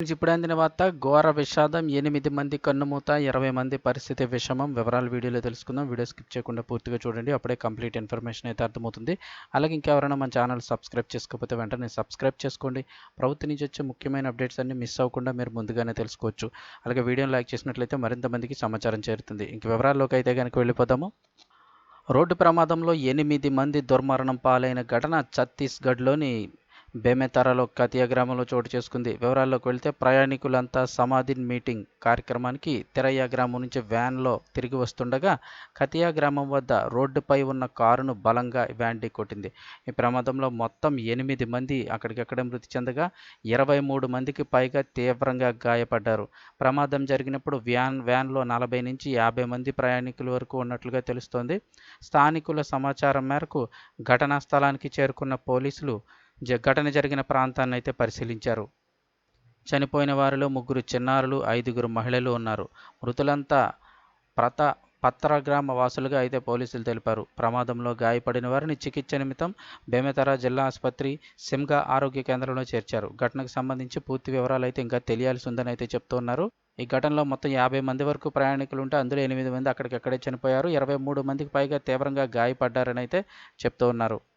ఇప్పుడు అందిన వార్త ఘోర విషాదం ఎనిమిది మంది కన్నుమూత ఇరవై మంది పరిస్థితి విషమం. వివరాలు వీడియోలో తెలుసుకుందాం. వీడియో స్కిప్ చేయకుండా పూర్తిగా చూడండి. అప్పుడే కంప్లీట్ ఇన్ఫర్మేషన్ అయితే అర్థమవుతుంది. అలాగే ఇంకెవరైనా మన ఛానల్ సబ్స్క్రైబ్ చేసుకోకపోతే వెంటనే సబ్స్క్రైబ్ చేసుకోండి. ప్రభుత్వం నుంచి వచ్చే ముఖ్యమైన అప్డేట్స్ అన్ని మిస్ అవ్వకుండా మీరు ముందుగానే తెలుసుకోవచ్చు. అలాగే వీడియోని లైక్ చేసినట్లయితే మరింత మందికి సమాచారం చేరుతుంది. ఇంక వివరాల్లోకి అయితే కనుక వెళ్ళిపోదాము. రోడ్డు ప్రమాదంలో ఎనిమిది మంది దుర్మరణం పాలైన ఘటన ఛత్తీస్గఢ్లోని బేమెతారాలో కతియా గ్రామంలో చోటు చేసుకుంది. వివరాల్లోకి వెళ్తే ప్రయాణికులంతా సమాధిన్ మీటింగ్ కార్యక్రమానికి తిరయ్య గ్రామం నుంచి వ్యాన్లో తిరిగి వస్తుండగా కతియా గ్రామం వద్ద రోడ్డుపై ఉన్న కారును బలంగా వ్యాన్ కొట్టింది. ఈ ప్రమాదంలో మొత్తం ఎనిమిది మంది అక్కడికక్కడే మృతి చెందగా ఇరవై మూడు మందికి పైగా తీవ్రంగా గాయపడ్డారు. ప్రమాదం జరిగినప్పుడు వ్యాన్ వ్యాన్లో నలభై నుంచి యాభై మంది ప్రయాణికుల వరకు ఉన్నట్లుగా తెలుస్తోంది. స్థానికుల సమాచారం మేరకు ఘటనా స్థలానికి చేరుకున్న పోలీసులు ఘటన జరిగిన ప్రాంతాన్ని అయితే పరిశీలించారు. చనిపోయిన వారిలో ముగ్గురు చిన్నారులు ఐదుగురు మహిళలు ఉన్నారు. మృతులంతా ప్రత పత్ర గ్రామ వాసులుగా అయితే పోలీసులు తెలిపారు. ప్రమాదంలో గాయపడిన వారిని చికిత్స నిమిత్తం బేమెతరా జిల్లా ఆసుపత్రి సిమ్గా ఆరోగ్య కేంద్రంలో చేర్చారు. ఘటనకు సంబంధించి పూర్తి వివరాలు అయితే ఇంకా తెలియాల్సి ఉందని అయితే చెప్తున్నారు ఈ ఘటనలో మొత్తం యాభై మంది వరకు ప్రయాణికులు ఉంటే అందులో ఎనిమిది మంది అక్కడికక్కడే చనిపోయారు. ఇరవై మూడు మందికి పైగా తీవ్రంగా గాయపడ్డారని అయితే చెప్తూ ఉన్నారు.